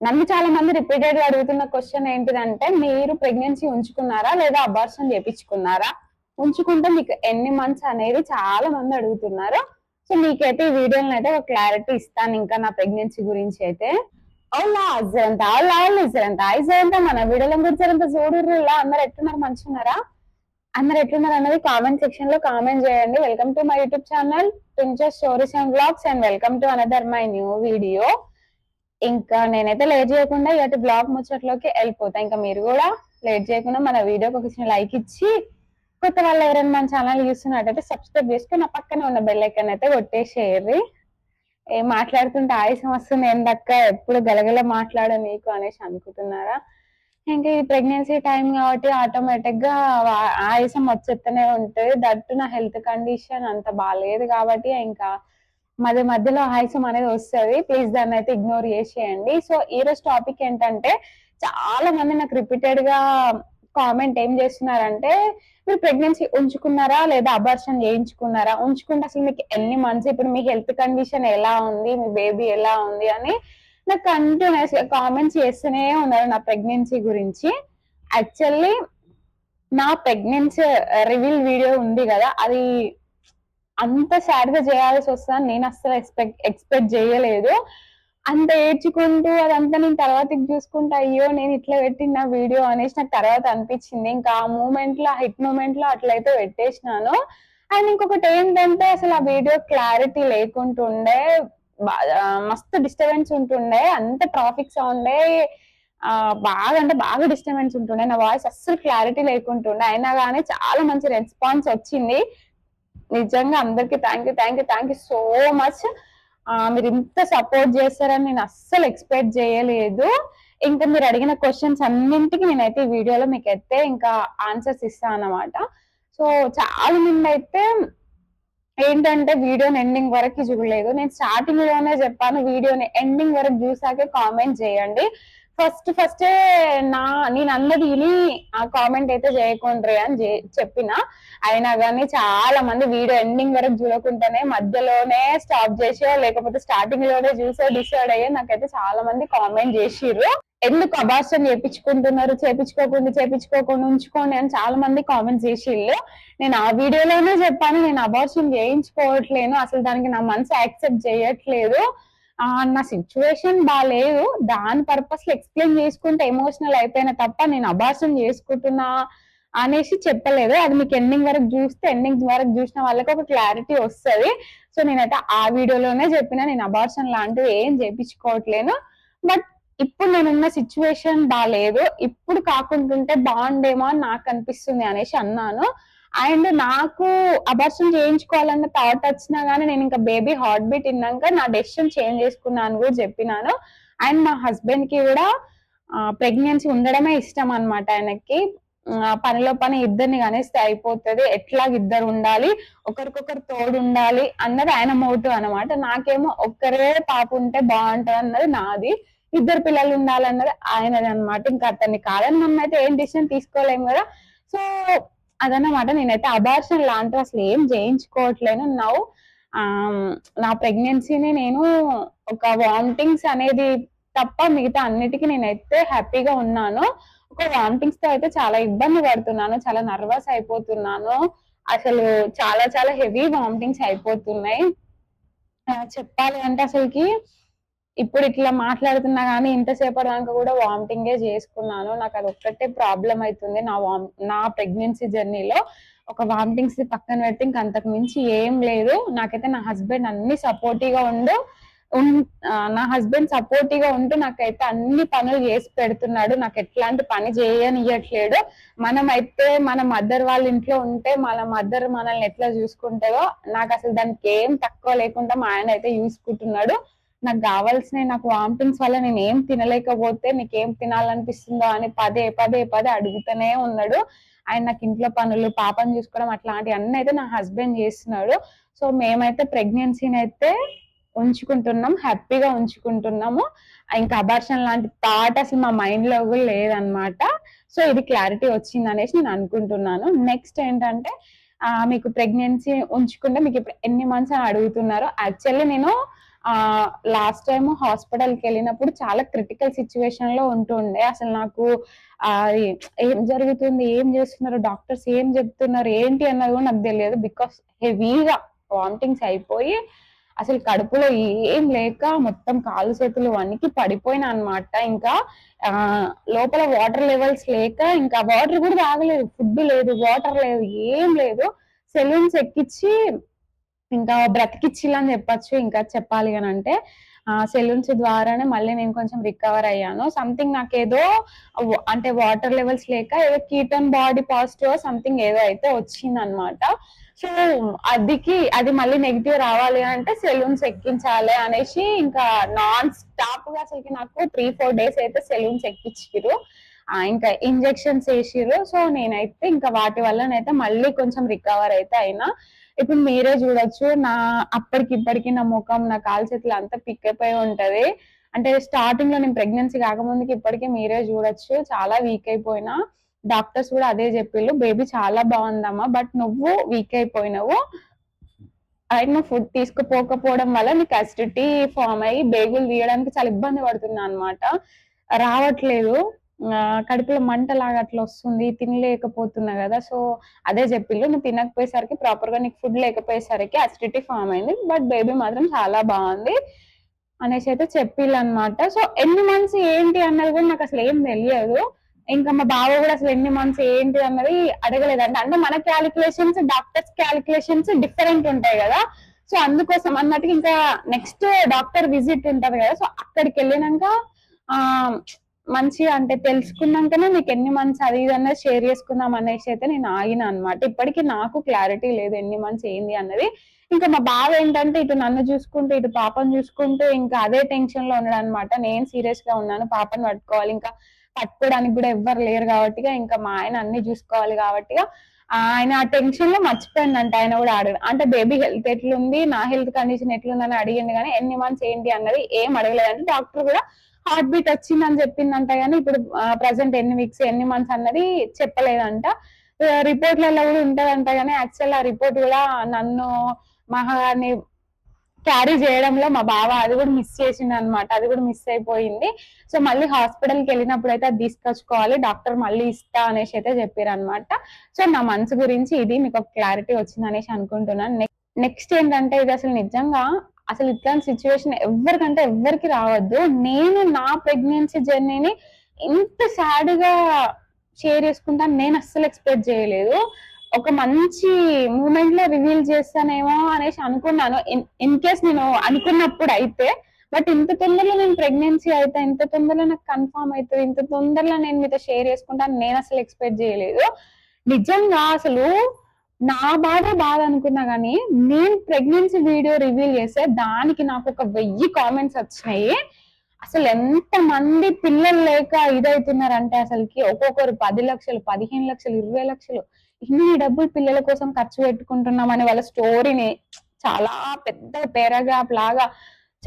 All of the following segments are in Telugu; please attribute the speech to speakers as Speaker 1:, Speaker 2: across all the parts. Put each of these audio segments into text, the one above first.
Speaker 1: నన్ను చాలా మంది రిపీటెడ్గా అడుగుతున్న క్వశ్చన్ ఏంటిదంటే మీరు ప్రెగ్నెన్సీ ఉంచుకున్నారా లేదా అబార్షన్ చేపించుకున్నారా? ఉంచుకుంటే మీకు ఎన్ని మంత్స్ అనేది చాలా మంది అడుగుతున్నారు. సో మీకైతే ఈ వీడియోని అయితే ఒక క్లారిటీ ఇస్తాను ఇంకా నా ప్రెగ్నెన్సీ గురించి అయితే. అవునా? అజ్జరంత అవులా ఐ ఇజ్జరంత మన వీడియోలో గురించి చూడుర్రు. చూడుర్రులా అందరు ఎట్లున్నారు? మంచున్నారా అందరు ఎట్లున్నారు అన్నది కామెంట్ సెక్షన్లో కామెంట్ చేయండి. Welcome to my YouTube channel pincher stories and blogs and welcome to another my new video ఇంకా నేనైతే లేట్ చేయకుండా ఇటు బ్లాగ్ ముచ్చట్లోకి వెళ్ళిపోతా. ఇంకా మీరు కూడా లేట్ చేయకుండా మన వీడియోకి ఒక చిన్న లైక్ ఇచ్చి కొత్త వాళ్ళు ఎవరైనా మన ఛానల్ చూస్తున్నట్టయితే సబ్స్క్రైబ్ చేసుకుని నా పక్కనే ఉన్న బెల్ ఐకాన్ అయితే కొట్టేసేయర్రి ఏ మాట్లాడుతుంటే ఆయుసం వస్తుంది ఏందక్క ఎప్పుడు గలగల మాట్లాడ నీకు అనేసి అనుకుంటున్నారా? ఇంకా ఈ ప్రెగ్నెన్సీ టైం కాబట్టి ఆటోమేటిక్గా ఆయాసం వచ్చేస్తూనే ఉంటుంది. దట్టు నా హెల్త్ కండిషన్ అంత బాగాలేదు కాబట్టి ఇంకా మధ్య మధ్యలో ఆయాసం అనేది వస్తుంది. ప్లీజ్ దాన్ని అయితే ఇగ్నోర్ చేసేయండి. సో ఈ రోజు టాపిక్ ఏంటంటే చాలా మంది నాకు రిపీటెడ్గా కామెంట్ ఏం చేస్తున్నారంటే మీరు ప్రెగ్నెన్సీ ఉంచుకున్నారా లేదా అబార్షన్ చేయించుకున్నారా? ఉంచుకుంటే అసలు మీకు ఎన్ని మంత్స్ ఇప్పుడు మీ హెల్త్ కండిషన్ ఎలా ఉంది? మీ బేబీ ఎలా ఉంది? అని నాకు కంటిన్యూస్ కామెంట్స్ చేస్తూనే ఉన్నారు నా ప్రెగ్నెన్సీ గురించి. యాక్చువల్లీ నా ప్రెగ్నెన్సీ రివీల్ వీడియో ఉంది కదా అది అంత సాడ్గా చేయాల్సి వస్తుందని నేను అస్సలు ఎక్స్పెక్ట్ ఎక్స్పెక్ట్ చేయలేదు. అంత ఏడ్చుకుంటూ అదంతా నేను తర్వాత చూసుకుంటా అయ్యో నేను ఇట్లా పెట్టిన వీడియో అనేసి నాకు తర్వాత అనిపించింది. ఇంకా ఆ మూమెంట్లో హిట్ మూమెంట్లో అట్లయితే పెట్టేసినాను. అండ్ ఇంకొకటి ఏంటంటే అసలు ఆ వీడియో క్లారిటీ లేకుంటుండే మస్తు డిస్టర్బెన్స్ ఉంటుండే. అంత ట్రాఫిక్ సౌండే బాగా అంటే బాగా డిస్టర్బెన్స్ ఉంటుండే. నా వాయిస్ అస్సలు క్లారిటీ లేకుంటుండే. అయినా కానీ చాలా మంచి రెస్పాన్స్ వచ్చింది. నిజంగా అందరికి thank you thank you thank you so much మీరు ఇంత సపోర్ట్ చేస్తారని నేను అస్సలు ఎక్స్పెక్ట్ చేయలేదు. ఇంకా మీరు అడిగిన క్వశ్చన్స్ అన్నింటికి నేనైతే ఈ వీడియోలో మీకు అయితే ఇంకా ఆన్సర్స్ ఇస్తాను అన్నమాట. సో చాలా మంది అయితే ఏంటంటే వీడియోని ఎండింగ్ వరకు చూడలేదు. నేను స్టార్టింగ్లోనే చెప్పాను వీడియోని ఎండింగ్ వరకు చూసాకే కామెంట్ చేయండి. ఫస్ట్ ఫస్ట్ నా నేను అన్నది విని ఆ కామెంట్ అయితే చేయకుండ్రి అని చెప్పిన. అయినా కానీ చాలా మంది వీడియో ఎండింగ్ వరకు చూడకుండానే మధ్యలోనే స్టాప్ చేసో లేకపోతే స్టార్టింగ్లోనే చూసో డిసైడ్ అయ్యో నాకైతే చాలా మంది కామెంట్ చేసిర్రు. ఎందుకు అబార్షన్ చేపించుకుంటున్నారు? చేపించుకోకుండా చేపించుకోకుండా ఉంచుకోండి అని చాలా మంది కామెంట్స్ చేసిర్రు నేను ఆ వీడియోలోనే చెప్పాను నేను అబార్షన్ చేయించుకోవట్లేను. అసలు దానికి నా మనసు యాక్సెప్ట్ చేయట్లేదు. నా సిచ్యువేషన్ బాగాలేదు దాని పర్పస్ ఎక్స్ప్లెయిన్ చేసుకుంటే ఎమోషనల్ అయిపోయిన తప్ప నేను అభాసం చేసుకుంటున్నా అనేసి చెప్పలేదు. అది మీకు ఎండింగ్ వరకు చూస్తే ఎండింగ్ వరకు చూసిన వాళ్ళకి ఒక క్లారిటీ వస్తుంది. సో నేనైతే ఆ వీడియోలోనే చెప్పిన నేను అబార్షన్ లాంటివి ఏం చేపించుకోవట్లేను. బట్ ఇప్పుడు నేనున్న సిచ్యువేషన్ బాగాలేదు ఇప్పుడు కాకుంటుంటే బాగుండేమో అని నాకు అనిపిస్తుంది అనేసి అన్నాను. అండ్ నాకు అబార్షన్ చేయించుకోవాలన్న థాట్ వచ్చినా గానీ నేను ఇంకా బేబీ హార్ట్ బీట్ ఇన్నాక నా డెసిషన్ చేంజ్ చేసుకున్నాను కూడా చెప్పినాను. అండ్ మా హస్బెండ్కి కూడా ప్రెగ్నెన్సీ ఉండడమే ఇష్టం అనమాట ఆయనకి. పనిలో పని ఇద్దరిని కనేస్తే అయిపోతుంది. ఎట్లా ఇద్దరు ఉండాలి? ఒకరికొకరు తోడు ఉండాలి అన్నది ఆయన మోటు అనమాట నాకేమో ఒక్కరే పాప ఉంటే బాగుంటది అన్నది నాది. ఇద్దరు పిల్లలు ఉండాలన్నది ఆయనది అనమాట ఇంకా అతన్ని కాదని మనం అయితే ఏం డిసిషన్ తీసుకోలేము కదా. సో అదన్నమాట. నేనైతే అబార్షన్ లాంటివి అసలు ఏం చేయించుకోవట్లేను నవ్వు um, నా ప్రెగ్నెన్సీని నేను ఒక వామిటింగ్స్ అనేది తప్ప మిగతా అన్నిటికీ నేనైతే హ్యాపీగా ఉన్నాను. ఒక వామిటింగ్స్తో అయితే చాలా ఇబ్బంది పడుతున్నాను చాలా నర్వస్ అయిపోతున్నాను. అసలు చాలా చాలా హెవీ వామిటింగ్స్ అయిపోతున్నాయి. చెప్పాలి అంటే అసలుకి ఇప్పుడు ఇట్లా మాట్లాడుతున్నా కానీ ఇంతసేపటి దాకా కూడా వామిటింగే చేసుకున్నాను. నాకు అది ఒక్కటే ప్రాబ్లం అవుతుంది. నా వామ్ నా ప్రెగ్నెన్సీ జర్నీలో ఒక వామిటింగ్స్ పక్కన పెడితే ఇంక అంతకు మించి ఏం లేదు. నాకైతే నా హస్బెండ్ అన్ని సపోర్టివ్గా ఉండు నా హస్బెండ్ సపోర్టివ్గా ఉంటూ నాకైతే అన్ని పనులు చేసి పెడుతున్నాడు. నాకు ఎట్లాంటి పని చేయనియట్లేడు. మనం అయితే మన మదర్ వాళ్ళ ఇంట్లో ఉంటే మన మదర్ మనల్ని ఎట్లా చూసుకుంటారో నాకు అసలు దానికి ఏం తక్కువ లేకుండా మా ఆయన అయితే చూసుకుంటున్నాడు. నాకు కావాల్సిన నాకు వామిటింగ్స్ వల్ల నేను ఏం తినలేకపోతే నీకేం తినాలనిపిస్తుందో అని పదే పదే పదే అడుగుతూనే ఉన్నాడు. ఆయన నాకు ఇంట్లో పనులు పాపం చూసుకోవడం అట్లాంటి అన్నీ అయితే నా హస్బెండ్ చేస్తున్నాడు. సో మేమైతే ప్రెగ్నెన్సీని అయితే ఉంచుకుంటున్నాం హ్యాపీగా ఉంచుకుంటున్నాము. ఇంకా అబార్షన్ లాంటి థాట్ అసలు మా మైండ్లో కూడా లేదనమాట సో ఇది క్లారిటీ వచ్చింది అనేసి నేను అనుకుంటున్నాను. నెక్స్ట్ ఏంటంటే మీకు ప్రెగ్నెన్సీ ఉంచుకుంటే మీకు ఇప్పుడు ఎన్ని మంత్స్ అని అడుగుతున్నారు. యాక్చువల్లీ నేను లాస్ట్ టైం హాస్పిటల్కి వెళ్ళినప్పుడు చాలా క్రిటికల్ సిచ్యువేషన్లో ఉంటుండే అసలు నాకు ఆ ఏం జరుగుతుంది ఏం చేస్తున్నారు డాక్టర్స్ ఏం చెప్తున్నారు ఏంటి అన్నది కూడా నాకు తెలియదు. బికాస్ హెవీగా వామిటింగ్స్ అయిపోయి అసలు కడుపులో ఏం లేక మొత్తం కాలు చేతులు వణికి పడిపోయినా అనమాట ఇంకా ఆ లోపల వాటర్ లెవెల్స్ లేక ఇంకా వాటర్ కూడా తాగలేదు. ఫుడ్ లేదు వాటర్ లేదు ఏం లేదు. సెలూన్స్ ఎక్కించి ఇంకా బ్రతికిచ్చిల్లని చెప్పచ్చు ఇంకా చెప్పాలి అని అంటే ఆ సెలూన్స్ ద్వారానే మళ్ళీ నేను కొంచెం రికవర్ అయ్యాను. సంథింగ్ నాకేదో అంటే వాటర్ లెవెల్స్ లేక ఏదో కీటన్ బాడీ పాజిటివ్ సంథింగ్ ఏదో అయితే వచ్చింది అనమాట సో అదికి అది మళ్ళీ నెగిటివ్ రావాలి అంటే సెలూన్స్ ఎక్కించాలి అనేసి ఇంకా నాన్ స్టాప్గా అసలు నాకు త్రీ ఫోర్ డేస్ అయితే సెలూన్స్ ఎక్కించారు ఇంకా ఇంజెక్షన్స్ వేసిర్రు. సో నేనైతే ఇంకా వాటి వల్లనైతే మళ్ళీ కొంచెం రికవర్ అయితే అయినా. ఇప్పుడు మీరే చూడొచ్చు నా అప్పటికిప్పటికి నా ముఖం నా కాలు చేతులు అంతా పిక్ అయిపోయి ఉంటది. అంటే స్టార్టింగ్లో నేను ప్రెగ్నెన్సీ కాకముందుకి ఇప్పటికే మీరే చూడొచ్చు చాలా వీక్ అయిపోయినా. డాక్టర్స్ కూడా అదే చెప్పిళ్ళు బేబీ చాలా బాగుందమ్మా బట్ నువ్వు వీక్ అయిపోయినావు. అండ్ నువ్వు ఫుడ్ తీసుకుపోకపోవడం వల్ల నీకు అసిడిటీ ఫామ్ అయ్యి బేగులు తీయడానికి చాలా ఇబ్బంది పడుతున్నా అనమాట రావట్లేదు. కడుపులో మంట లాగా అట్లా వస్తుంది తినలేకపోతున్నా కదా. సో అదే చెప్పిళ్ళు నువ్వు తినకపోయేసరికి ప్రాపర్గా నీకు ఫుడ్ లేకపోయేసరికి అసిడిటీ ఫామ్ అయింది బట్ బేబీ మాత్రం చాలా బాగుంది అనేసి అయితే చెప్పిళ్ళు అనమాట సో ఎన్ని మంత్స్ ఏంటి అన్నది కూడా నాకు అసలు ఏం తెలియదు. ఇంకా మా బావ కూడా అసలు ఎన్ని మంత్స్ ఏంటి అన్నది అడగలేదంట. అంటే మన క్యాలిక్యులేషన్స్ డాక్టర్స్ క్యాలిక్యులేషన్స్ డిఫరెంట్ ఉంటాయి కదా. సో అందుకోసం అన్నట్టుగా ఇంకా నెక్స్ట్ డాక్టర్ విజిట్ ఉంటది కదా. సో అక్కడికి వెళ్ళినాక మంచి మంచిగా అంటే తెలుసుకున్నాకనే మీకు ఎన్ని మంత్స్ అది ఇది అన్నది షేర్ చేసుకుందాం అనేసి అయితే నేను ఆగిన అనమాట ఇప్పటికీ నాకు క్లారిటీ లేదు ఎన్ని మంత్స్ ఏంది అన్నది. ఇంకా మా బావ ఏంటంటే ఇటు నన్ను చూసుకుంటూ ఇటు పాపను చూసుకుంటూ ఇంకా అదే టెన్షన్లో ఉన్నాడు అనమాట నేను సీరియస్గా ఉన్నాను పాపను పట్టుకోవాలి. ఇంకా పట్టుకోవడానికి కూడా ఎవ్వరు లేరు కాబట్టి ఇంకా మా ఆయన అన్ని చూసుకోవాలి కాబట్టి ఆయన ఆ టెన్షన్లో మర్చిపోయిందంట. ఆయన కూడా అడగ అంటే బేబీ హెల్త్ ఎట్లుంది నా హెల్త్ కండిషన్ ఎట్లుందని అడిగింది కానీ ఎన్ని మంత్స్ ఏంటి అన్నది ఏం అడగలేదంటే. డాక్టర్ కూడా హార్ట్ బీట్ వచ్చిందని చెప్పిందంట కానీ ఇప్పుడు ప్రజెంట్ ఎన్ని వీక్స్ ఎన్ని మంత్స్ అన్నది చెప్పలేదంట. రిపోర్ట్లలో కూడా ఉంటదంట కానీ యాక్చువల్ ఆ రిపోర్ట్ కూడా నన్ను మహాగారిని క్యారీ చేయడంలో మా బావ అది కూడా మిస్ చేసింది అనమాట అది కూడా మిస్ అయిపోయింది. సో మళ్ళీ హాస్పిటల్కి వెళ్ళినప్పుడు అయితే అది తీసుకొచ్చుకోవాలి. డాక్టర్ మళ్ళీ ఇస్తా అనేసి అయితే చెప్పారు అనమాట సో నా మనసు గురించి ఇది మీకు ఒక క్లారిటీ వచ్చింది అనేసి అనుకుంటున్నాను. నెక్స్ట్ ఏంటంటే ఇది అసలు నిజంగా అసలు ఇట్లాంటి సిచ్యువేషన్ ఎవరికంటే ఎవరికి రావద్దు. నేను నా ప్రెగ్నెన్సీ జర్నీని ఇంత సాడ్గా షేర్ చేసుకుంటాను. నేను అస్సలు ఎక్స్పెక్ట్ చేయలేదు. ఒక మంచి మూమెంట్లో రివీల్ చేస్తానేమో అనేసి అనుకున్నాను. ఇన్ కేస్ నేను అనుకున్నప్పుడు అయితే. బట్ ఇంత తొందరలో నేను ప్రెగ్నెన్సీ అయితే ఇంత తొందరలో నాకు కన్ఫామ్ అవుతుంది ఇంత తొందరలో నేను మీతో షేర్ చేసుకుంటాను నేను అసలు ఎక్స్పెక్ట్ చేయలేదు. నిజంగా అసలు నా బాధ బాధ అనుకున్నా గానీ నేను ప్రెగ్నెన్సీ వీడియో రివీల్ చేస్తే దానికి నాకు ఒక వెయ్యి కామెంట్స్ వచ్చినాయి అసలు ఎంత మంది పిల్లలు లేక ఇదవుతున్నారంటే అసలుకి ఒక్కొక్కరు పది లక్షలు పదిహేను లక్షలు ఇరవై లక్షలు. ఇన్ని డబ్బులు పిల్లల కోసం ఖర్చు పెట్టుకుంటున్నామని వాళ్ళ స్టోరీని చాలా పెద్ద పేరాగ్రాఫ్ లాగా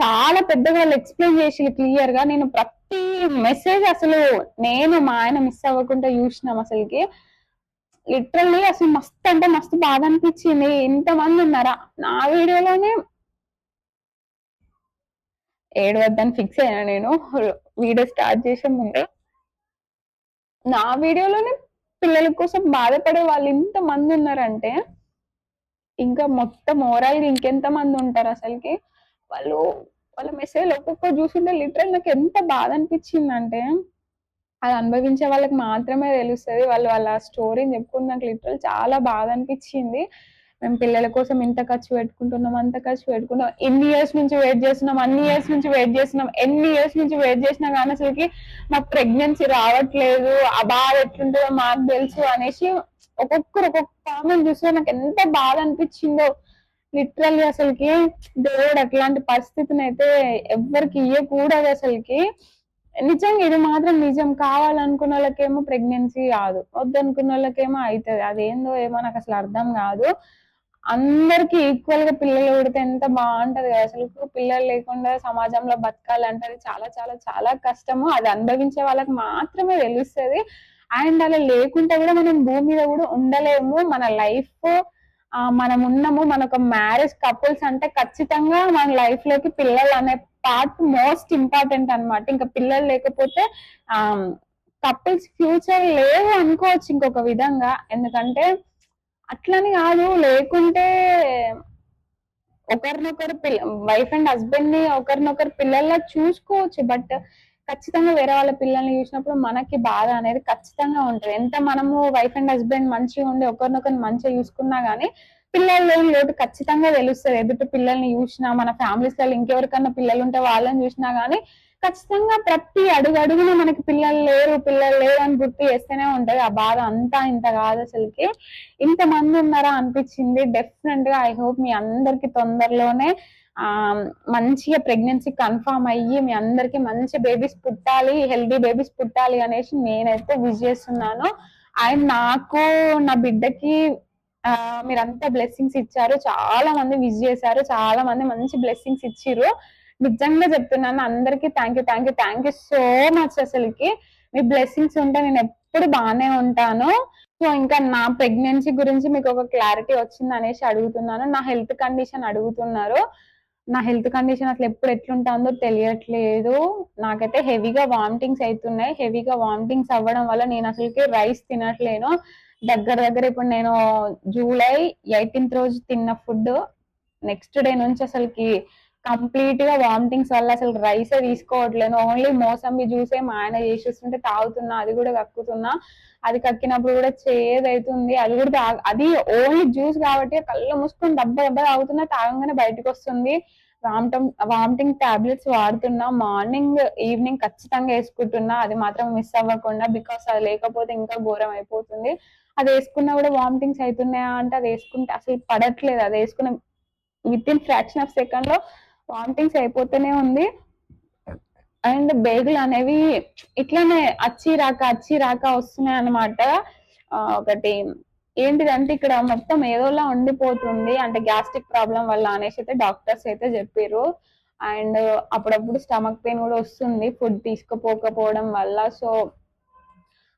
Speaker 1: చాలా పెద్దగా వాళ్ళు ఎక్స్ప్లెయిన్ చేసి క్లియర్గా. నేను ప్రతి మెసేజ్ అసలు నేను మా ఆయన మిస్ అవ్వకుండా చూసినాం అసలుకి. లిటరల్లీ అసలు మస్తు అంటే మస్తు బాధ అనిపించింది. ఇంతమంది ఉన్నారా? నా వీడియోలోనే ఏడు వద్దని ఫిక్స్ అయినా నేను. వీడియో స్టార్ట్ చేసే ముందే. నా వీడియోలోనే పిల్లల కోసం బాధపడే వాళ్ళు ఇంత మంది ఉన్నారంటే ఇంకా మొత్తం ఓవరాల్ ఇంకెంత మంది ఉంటారు అసలుకి? వాళ్ళు వాళ్ళ మెసేజ్ ఒక్కొక్క చూసుంటే లిటరల్ నాకు ఎంత బాధ అనిపించింది అంటే అది అనుభవించే వాళ్ళకి మాత్రమే తెలుస్తుంది. వాళ్ళు వాళ్ళ స్టోరీని చెప్పుకుని నాకు లిటరల్ చాలా బాధ అనిపించింది. మేము పిల్లల కోసం ఇంత ఖర్చు పెట్టుకుంటున్నాం అంత ఖర్చు పెట్టుకుంటాం ఎన్ని ఇయర్స్ నుంచి వెయిట్ చేస్తున్నాం అన్ని ఇయర్స్ నుంచి వెయిట్ చేస్తున్నాం ఎన్ని ఇయర్స్ నుంచి వెయిట్ చేసినా కానీ అసలుకి మాకు ప్రెగ్నెన్సీ రావట్లేదు ఆ బాధ ఎట్లుంటుందో మాకు తెలుసు అనేసి ఒక్కొక్కరు ఒక్కొక్క కామెంట్ చూస్తే నాకు ఎంత బాధ అనిపించిందో. లిటరల్లీ అసలుకి దేవుడు అట్లాంటి పరిస్థితిని అయితే ఎవ్వరికి ఇవ్వకూడదు అసలుకి. నిజంగా ఇది మాత్రం నిజం. కావాలనుకున్న వాళ్ళకేమో ప్రెగ్నెన్సీ కాదు వద్దనుకున్న వాళ్ళకేమో అవుతుంది అదేందో ఏమో నాకు అసలు అర్థం కాదు. అందరికి ఈక్వల్గా పిల్లలు పుడితే ఎంత బాగుంటది కదా. అసలు పిల్లలు లేకుండా సమాజంలో బతకాలంటే అది చాలా చాలా చాలా కష్టము. అది అనుభవించే వాళ్ళకి మాత్రమే తెలుస్తుంది. అండ్ అలా లేకుంటే కూడా మనం భూమి మీద కూడా ఉండలేము. మన లైఫ్ మనం ఉన్నాము మనకు మ్యారేజ్ కపుల్స్ అంటే ఖచ్చితంగా మన లైఫ్లోకి పిల్లలు అనే పార్ట్ మోస్ట్ ఇంపార్టెంట్ అన్నమాట. ఇంకా పిల్లలు లేకపోతే ఆ కపుల్స్ ఫ్యూచర్ లేవు అనుకోవచ్చు ఇంకొక విధంగా. ఎందుకంటే అట్లని కాదు. లేకుంటే ఒకరినొకరు పిల్ల వైఫ్ అండ్ హస్బెండ్ని ఒకరినొకరు పిల్లల్లా చూసుకోవచ్చు. బట్ ఖచ్చితంగా వేరే వాళ్ళ పిల్లల్ని చూసినప్పుడు మనకి బాధ అనేది ఖచ్చితంగా ఉంటుంది. ఎంత మనము వైఫ్ అండ్ హస్బెండ్ మంచిగా ఉండి ఒకరినొకరిని మంచిగా చూసుకున్నా గానీ పిల్లల్లోని లోటు ఖచ్చితంగా తెలుస్తుంది. ఎదుటి పిల్లల్ని చూసినా మన ఫ్యామిలీస్లో ఇంకెవరికన్నా పిల్లలు ఉంటే వాళ్ళని చూసినా గానీ ఖచ్చితంగా ప్రతి అడుగు అడుగున మనకి పిల్లలు లేరు పిల్లలు లేరు అని గుర్తు చేస్తేనే ఉంటది. ఆ బాధ అంతా ఇంత కాదు అసలుకి. ఇంత మంది ఉన్నారా అనిపించింది. డెఫినెట్గా ఐ హోప్ మీ అందరికి తొందరలోనే మంచిగా ప్రెగ్నెన్సీ కన్ఫర్మ్ అయ్యి మీ అందరికి మంచి బేబీస్ పుట్టాలి హెల్దీ బేబీస్ పుట్టాలి అనేసి నేనైతే విజ్ చేస్తున్నాను. అండ్ నాకు నా బిడ్డకి మీరంతా బ్లెస్సింగ్స్ ఇచ్చారు. చాలా మంది విజ్ చేశారు. చాలా మంది మంచి బ్లెస్సింగ్స్ ఇచ్చిర్రు. నిజంగా చెప్తున్నాను అందరికి thank you thank you thank you so much అసలుకి. మీ బ్లెస్సింగ్స్ ఉంటే నేను ఎప్పుడు బాగానే ఉంటాను. సో ఇంకా నా ప్రెగ్నెన్సీ గురించి మీకు ఒక క్లారిటీ వచ్చింది అనేసి అడుగుతున్నాను. నా హెల్త్ కండిషన్ అడుగుతున్నారు. నా హెల్త్ కండిషన్ అసలు ఎప్పుడు ఎట్లుంటుందో తెలియట్లేదు. నాకైతే హెవీగా వామిటింగ్స్ అవుతున్నాయి హెవీగా వామిటింగ్స్ అవ్వడం వల్ల నేను అసలుకి రైస్ తినట్లేను. దగ్గర దగ్గర ఇప్పుడు నేను జూలై ఎయిటీన్త్ రోజు తిన్న ఫుడ్ నెక్స్ట్ డే నుంచి అసలుకి కంప్లీట్గా వామిటింగ్స్ వల్ల అసలు రైసే తీసుకోవట్లేను ఓన్లీ మోసంబి జ్యూసే మా ఆయన చేసేస్తుంటే తాగుతున్నా అది కూడా కక్కుతున్నా అది కక్కినప్పుడు కూడా చేదవుతుంది అది కూడా తాగ- అది ఓన్లీ జ్యూస్ కాబట్టి కళ్ళు మూసుకొని దెబ్బ దెబ్బ తాగుతున్నా తాగంగానే బయటకు వస్తుంది వామిటం వామిటింగ్ టాబ్లెట్స్ వాడుతున్నా మార్నింగ్ ఈవినింగ్ ఖచ్చితంగా వేసుకుంటున్నా అది మాత్రం మిస్ అవ్వకుండా బికాస్ అది లేకపోతే ఇంకా ఘోరం అయిపోతుంది. అది వేసుకున్నా కూడా వామిటింగ్స్ అవుతున్నాయా అంటే అది వేసుకుంటే అసలు పడట్లేదు. అది వేసుకున్న విత్ ఇన్ ఫ్రాక్షన్ ఆఫ్ సెకండ్లో వామిటింగ్స్ అయిపోతూనే ఉంది. అండ్ బేగులు అనేవి ఇట్లానే అచ్చి రాక అచ్చి రాక వస్తున్నాయి అనమాట ఒకటి ఏంటిదంటే ఇక్కడ మొత్తం ఏదోలా ఉండిపోతుంది. అంటే గ్యాస్ట్రిక్ ప్రాబ్లం వల్ల అనేసి అయితే డాక్టర్స్ అయితే చెప్పారు అండ్ అప్పుడప్పుడు స్టమక్ పెయిన్ కూడా వస్తుంది. ఫుడ్ తీసుకుపోకపోవడం వల్ల. సో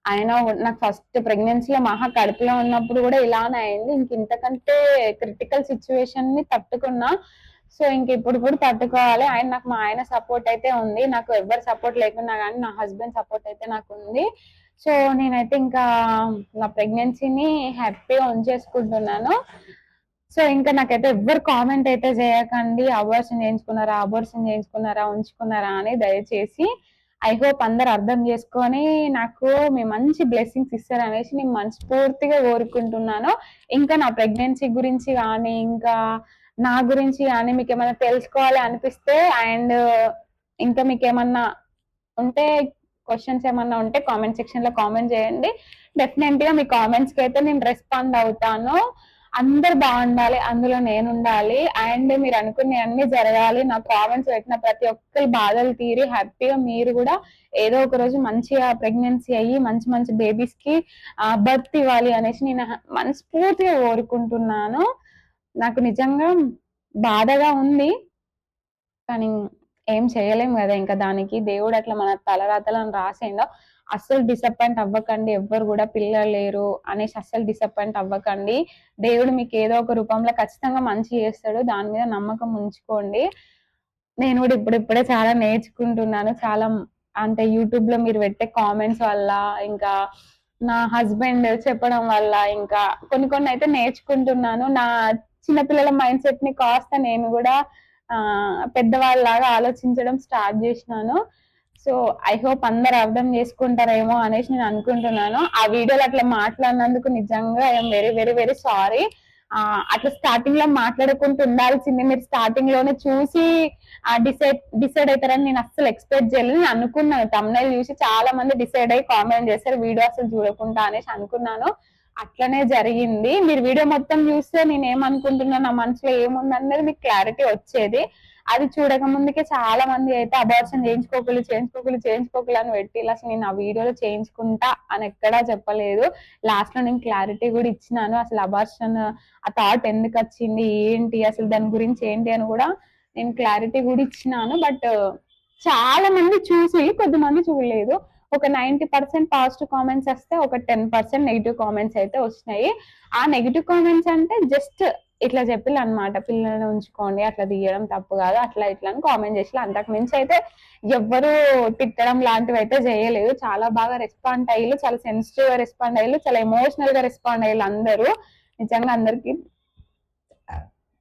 Speaker 1: ఆయన నాకు ఫస్ట్ ప్రెగ్నెన్సీలో మహా కడుపులో ఉన్నప్పుడు కూడా ఇలానే అయింది. ఇంక ఇంతకంటే క్రిటికల్ సిచ్యువేషన్ని తట్టుకున్నా సో ఇంక ఇప్పుడు కూడా తట్టుకోవాలి. ఆయన నాకు మా ఆయన సపోర్ట్ అయితే ఉంది. నాకు ఎవరు సపోర్ట్ లేకున్నా కానీ నా హస్బెండ్ సపోర్ట్ అయితే నాకు ఉంది. సో నేనైతే ఇంకా నా ప్రెగ్నెన్సీని హ్యాపీగా ఉంచేసుకుంటున్నాను సో ఇంకా నాకైతే ఎవ్వరు కామెంట్ అయితే చేయకండి. అబోర్షన్ చేయించుకున్నారా అబోర్షన్ చేయించుకున్నారా ఉంచుకున్నారా అని దయచేసి ఐ హోప్ అందరు అర్థం చేసుకొని నాకు మీ మంచి బ్లెస్సింగ్స్ ఇస్తారు అనేసి నేను మనస్ఫూర్తిగా కోరుకుంటున్నాను. ఇంకా నా ప్రెగ్నెన్సీ గురించి కానీ ఇంకా నా గురించి కానీ మీకు ఏమైనా తెలుసుకోవాలి అనిపిస్తే అండ్ ఇంకా మీకు ఏమన్నా ఉంటే క్వశ్చన్స్ ఏమన్నా ఉంటే కామెంట్ సెక్షన్లో కామెంట్ చేయండి. డెఫినెట్గా మీ కామెంట్స్కి అయితే నేను రెస్పాండ్ అవుతాను. అందరు బాగుండాలి అందులో నేను ఉండాలి. అండ్ మీరు అనుకునే అన్ని జరగాలి. నా కామెంట్స్ పెట్టిన ప్రతి ఒక్కరి బాధలు తీరి హ్యాపీగా మీరు కూడా ఏదో ఒక రోజు మంచిగా ప్రెగ్నెన్సీ అయ్యి మంచి మంచి బేబీస్కి బర్త్ ఇవ్వాలి అనేసి నేను మనస్ఫూర్తిగా కోరుకుంటున్నాను. నాకు నిజంగా బాధగా ఉంది. కానీ ఏం చేయలేం కదా ఇంకా దానికి దేవుడు అట్లా మన తలరాతలను రాసిండో అస్సలు డిసప్పాయింట్ అవ్వకండి. ఎవ్వరు కూడా పిల్లలు లేరు అనేసి అస్సలు డిసప్పాయింట్ అవ్వకండి. దేవుడు మీకు ఏదో ఒక రూపంలో ఖచ్చితంగా మంచి చేస్తాడు. దాని మీద నమ్మకం ఉంచుకోండి. నేను కూడా ఇప్పుడిప్పుడే చాలా నేర్చుకుంటున్నాను. చాలా అంటే యూట్యూబ్లో మీరు పెట్టే కామెంట్స్ వల్ల ఇంకా నా హస్బెండ్ చెప్పడం వల్ల ఇంకా కొన్ని కొన్ని అయితే నేర్చుకుంటున్నాను. నా చిన్నపిల్లల మైండ్ సెట్ని కాస్త నేను కూడా పెద్దవాళ్ళలాగా ఆలోచించడం స్టార్ట్ చేసినాను. సో ఐ హోప్ అందరు అర్థం చేసుకుంటారేమో అనేసి నేను అనుకుంటున్నాను. ఆ వీడియోలో అట్లా మాట్లాడినందుకు నిజంగా I'm very very very sorry అట్లా స్టార్టింగ్లో మాట్లాడుకుంటూ ఉండాల్సింది మీరు స్టార్టింగ్లోనే చూసి డిసైడ్ డిసైడ్ అవుతారని నేను అస్సలు ఎక్స్పెక్ట్ చేయలేదు. నేను అనుకున్నాను తమిళ చూసి చాలా మంది డిసైడ్ అయ్యి కామెంట్ చేస్తారు వీడియో అసలు చూడకుండా అనేసి అనుకున్నాను. అట్లనే జరిగింది. మీరు వీడియో మొత్తం చూస్తే నేను ఏమనుకుంటున్నా నా మనసులో ఏముంది మీకు క్లారిటీ వచ్చేది. అది చూడక ముందుకే చాలా మంది అయితే అబార్షన్ చేయించుకోకలు చేయించుకోకలు చేయించుకోకలు అని పెట్టి అసలు నేను ఆ వీడియోలో చేయించుకుంటా అని ఎక్కడా చెప్పలేదు. లాస్ట్లో నేను క్లారిటీ కూడా ఇచ్చినాను. అసలు అబార్షన్ ఆ థాట్ ఎందుకు వచ్చింది ఏంటి అసలు దాని గురించి ఏంటి అని కూడా నేను క్లారిటీ కూడా ఇచ్చినాను. బట్ చాలా మంది చూసి కొద్దిమంది చూడలేదు. ఒక నైన్టీ పర్సెంట్ పాజిటివ్ కామెంట్స్ వస్తే ఒక టెన్ పర్సెంట్ నెగిటివ్ కామెంట్స్ అయితే వచ్చినాయి ఆ నెగిటివ్ కామెంట్స్ అంటే జస్ట్ ఇట్లా చెప్పిల్లు అనమాట పిల్లల్ని ఉంచుకోండి అట్లా తీయడం తప్పు కాదు అట్లా ఇట్లా అని కామెంట్ చేసి అంతకు మించి అయితే ఎవ్వరు తిట్టడం లాంటివి అయితే చేయలేదు. చాలా బాగా రెస్పాండ్ అయ్యారు చాలా సెన్సిటివ్గా రెస్పాండ్ అయ్యారు చాలా ఎమోషనల్గా రెస్పాండ్ అయ్యారు అందరూ. నిజంగా అందరికి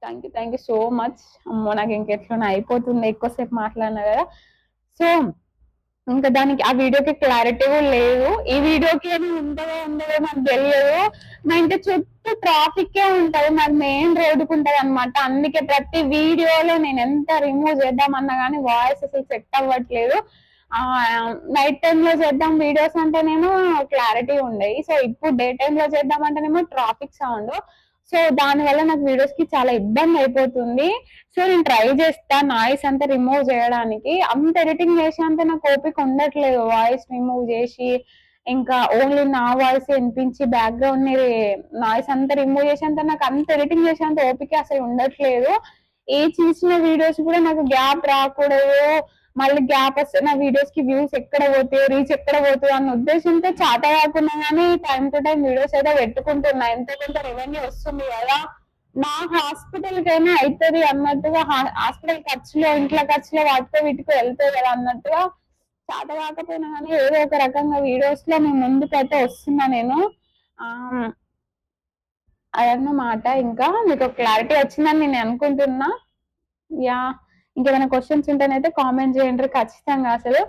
Speaker 1: thank you thank you so much. అమ్మో నాకు ఇంకెట్లా అయిపోతుంది ఎక్కువసేపు మాట్లాడినా కదా. సో ఇంకా దానికి ఆ వీడియోకి క్లారిటీ లేదు. ఈ వీడియోకి ఏమి ఉందో ఉండదో నాకు తెలియదు. మా ఇంటి చుట్టూ ట్రాఫిక్ ఏ ఉంటది మాది మెయిన్ రోడ్డుకు ఉంటది అనమాట అందుకే ప్రతి వీడియోలో నేను ఎంత రిమూవ్ చేద్దామన్నా కానీ వాయిస్ అసలు సెట్ అవ్వట్లేదు. ఆ నైట్ టైమ్లో చేద్దాం వీడియోస్ అంటేనేమో క్లారిటీ ఉండేవి సో ఇప్పుడు డే టైమ్లో చేద్దాం అంటేనేమో ట్రాఫిక్ సౌండ్ సో దాని వల్ల నాకు వీడియోస్కి చాలా ఇబ్బంది అయిపోతుంది. సో నేను ట్రై చేస్తా నాయిస్ అంతా రిమూవ్ చేయడానికి. అంత ఎడిటింగ్ చేసేంత నాకు ఓపిక ఉండట్లేదు. వాయిస్ రిమూవ్ చేసి ఇంకా ఓన్లీ నా వాయిస్ వినిపించి బ్యాక్గ్రౌండ్ నాయిస్ అంతా రిమూవ్ చేసేంత నాకు అంత ఎడిటింగ్ చేసేంత ఓపిక అసలు ఉండట్లేదు. ఏ చిన్న చిన్న వీడియోస్ కూడా నాకు గ్యాప్ రాకూడదు. మళ్ళీ గ్యాప్ వస్తే నా వీడియోస్కి వ్యూస్ ఎక్కడ పోతాయి రీచ్ ఎక్కడ పోతాయి అన్న ఉద్దేశంతో చాట కాకుండా కానీ టైం టు టైం వీడియోస్ అయితే పెట్టుకుంటున్నా. ఎంత కొంత రెవెన్యూ వస్తుంది కదా? నా హాస్పిటల్ కైనా అవుతుంది అన్నట్టుగా హాస్పిటల్ ఖర్చులో ఇంట్లో ఖర్చులో వాటితో వీటికి వెళ్తాయి కదా అన్నట్టుగా చాట కాకపోయినా కానీ ఏదో ఒక రకంగా వీడియోస్లో మేము ముందుకైతే వస్తున్నా నేను. ఆ అదన్నమాట. ఇంకా మీకు క్లారిటీ వచ్చిందని నేను అనుకుంటున్నా. యా. ఇంకేమైనా క్వశ్చన్స్ ఉంటేనైతే కామెంట్ చేయండి. ఖచ్చితంగా అసలు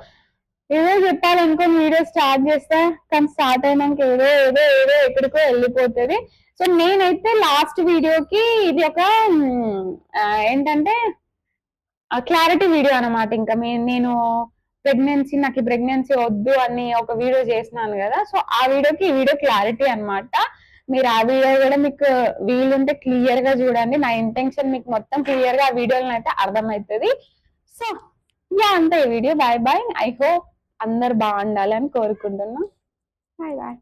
Speaker 1: ఏదో చెప్పాలనుకుని వీడియో స్టార్ట్ చేస్తా కానీ స్టార్ట్ అయినాక ఏదో ఏదో ఏదో ఎక్కడికో వెళ్ళిపోతుంది. సో నేనైతే లాస్ట్ వీడియోకి ఇది ఒక ఏంటంటే క్లారిటీ వీడియో అనమాట ఇంకా మే- నేను ప్రెగ్నెన్సీ నాకు ప్రెగ్నెన్సీ వద్దు అని ఒక వీడియో చేసినాను కదా. సో ఆ వీడియోకి ఈ వీడియో క్లారిటీ అన్నమాట. మీరు ఆ వీడియో కూడా మీకు వీలుంటే క్లియర్గా చూడండి. నా ఇంటెన్షన్ మీకు మొత్తం క్లియర్గా ఆ వీడియోలను అయితే అర్థమవుతుంది. సో యా అంతే ఈ video. Bye bye I hope అందరు బాగుండాలని కోరుకుంటున్నా. Bye bye